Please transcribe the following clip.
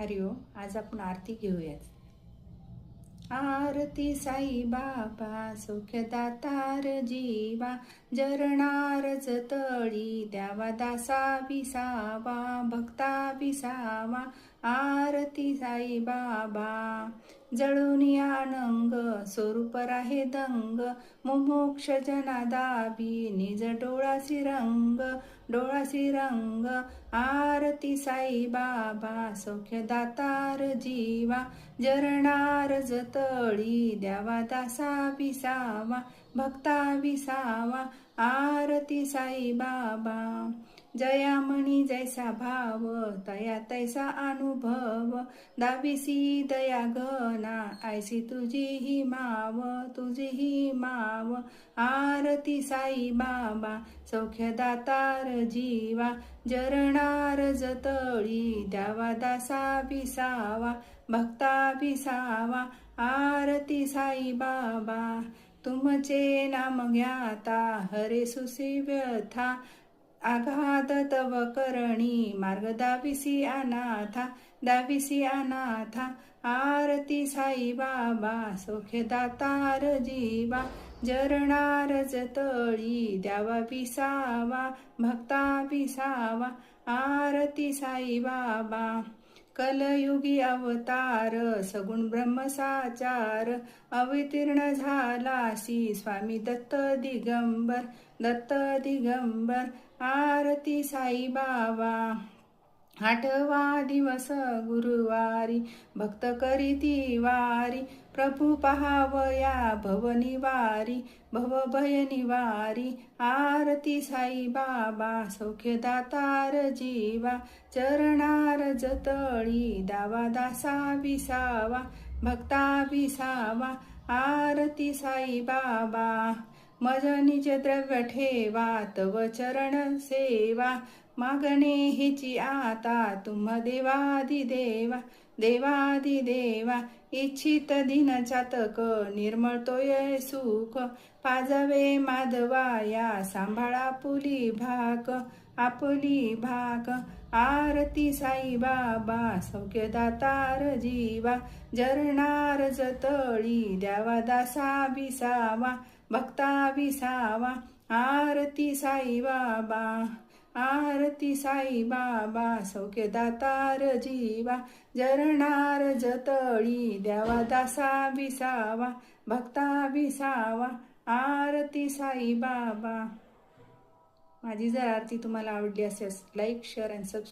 हरिओ आज आपण आरती घेऊयात. आरती साई बाबा सौख्य दातार जीवा जरणारच तळी द्यावा दासा विसावा भक्ता विसावा आरती साई बाबा. जळून आनंग स्वरूप राहे दंग. मुमोक्ष जनादाबी निज डोळासी रंग डोळासी रंग आरती साई बाबा सौख्य दातार जीवा. जरणार जतळी द्यावा दासा विसावा भक्ता विसावा. आरती साई बाबा. जयामणी जैसा भाव तया तैसा अनुभव। दाविसी दया गना ऐसी तुझी ही माव तुझी ही माव। आरती साई बाबा सौख्य दातार जीवा जरणार जतळी द्यावा दासा विसावा भक्ता विसावा। आरती साई बाबा तुमचे नाम ज्ञाता हरे सुसी व्यथा आघात तव करणी मार्ग दाविसी अनाथा दाविसी अनाथा आरती साई बाबा सौख्य दातार जीवा जरणार जतळी द्यावा विसावा भक्ता विसावा आरती साई बाबा कलयुगी अवतार सगुण ब्रह्मसाचार अवतीर्ण झालासी स्वामी दत्त दिगंबर दत्त दिगंबर आरती साई बाबा आठवा दिवस गुरुवारी भक्त करीती वारी प्रभू पहावया भवनिवारी भव भय निवारी आरती साई बाबा सौख्यदातार जीवा चरणार जतळी दावा दासा विसावा भक्ता विसावा आरती साई बाबा मज निज द्रव्य ठेवा तव चरण सेवा मागणे हिची आता तुम देवादी देवा देवादि देवा इच्छित दिनचातक निर्मळतोय सुख पाजवे माधवा या सांभाळा पुली भाक आपुली भाक आरती साई बाबा सौख्यदातार जीवा जरणार जतळी द्यावा दासा विसावा भक्ता विसावा आरती साई बाबा. आरती साई बाबा सौख्य दातार जीवा जरणार जतळी द्यावा दासा विसावा भक्ता विसावा आरती साई बाबा माझी जर आरती तुम्हाला आवडली असेल लाईक शेअर अँड सबस्क्राईब